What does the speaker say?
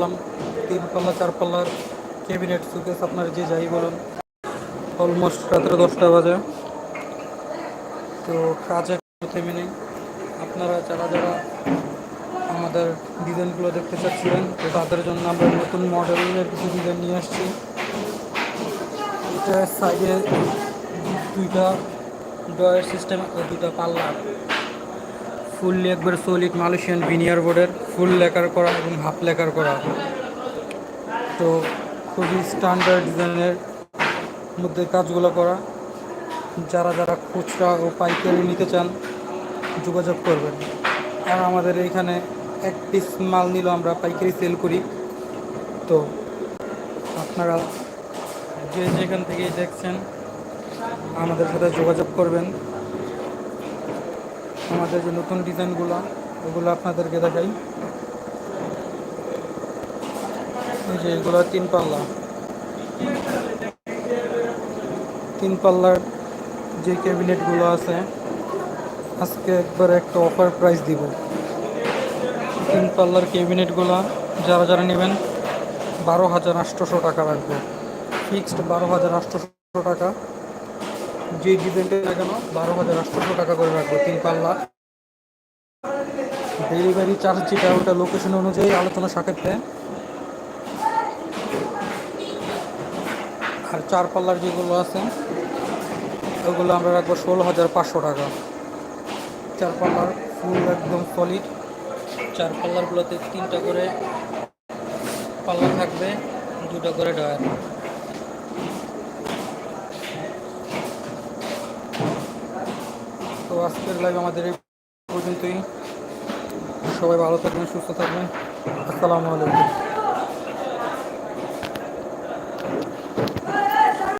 করলাম তিন পাল্লা, চার পাল্লার ক্যাবিনেট সুকেস আপনার যে যাই বলুন। অলমোস্ট রাত্রে দশটা বাজে। তো কাজে থেমে নেই। আপনারা যারা যারা আমাদের ডিজাইনগুলো দেখতে চাচ্ছিলেন, তো তাদের জন্য আমরা নতুন মডেলের কিছু ডিজাইন নিয়ে আসছি। এটা সাইডে দুইটা ডয়ের সিস্টেম ও দুইটা পাল্লা। ফুললি একবার সলিড মালয়েশিয়ান ভিনিয়ার বোর্ডের ফুল লেকার করা এবং হাফ লেকার করা। তো খুবই স্ট্যান্ডার্ড ডিজাইনের মধ্যে কাজগুলো করা। যারা যারা খুচরা ও পাইকারি নিতে চান, যোগাযোগ করবেন। আর আমাদের এইখানে এক পিস মাল নিল আমরা পাইকারি সেল করি। তো আপনারা যে যেখান থেকেই দেখছেন, আমাদের সাথে যোগাযোগ করবেন। আমাদের যে নতুন ডিজাইনগুলো ওগুলো আপনাদেরকে দেখাই। এই যে এগুলো তিন পাল্লা। তিন পাল্লার যে ক্যাবিনেটগুলো আছে, আজকে একবার একটা অফার প্রাইস দিব। তিন পাল্লার ক্যাবিনেটগুলো যারা যারা নেবেন, বারো হাজার আটশোশো টাকা রাখব ফিক্সড বারো হাজার আটশোশো টাকা। যে ডিজাইনটা না কেন বারো হাজার আটশোশো টাকা করে রাখব, তিন পাল্লা। ডেলিভারি চার্জ যেটা, ওটা লোকেশন অনুযায়ী আলোচনা সাপেক্ষে। আর চার পাল্লার যেগুলো আছে, ওগুলো আমরা রাখব ষোলো হাজার পাঁচশো টাকা। চার পাল্লার ফুল একদম সলিড চার পাল্লারগুলোতে তিনটা করে পাল্লা থাকবে, দুটা করে ডয়ার তো আজকের লাইভ আমাদের এই পর্যন্তই। সবাই ভালো থাকবেন সুস্থ থাকবেন। আসসালামু আলাইকুম।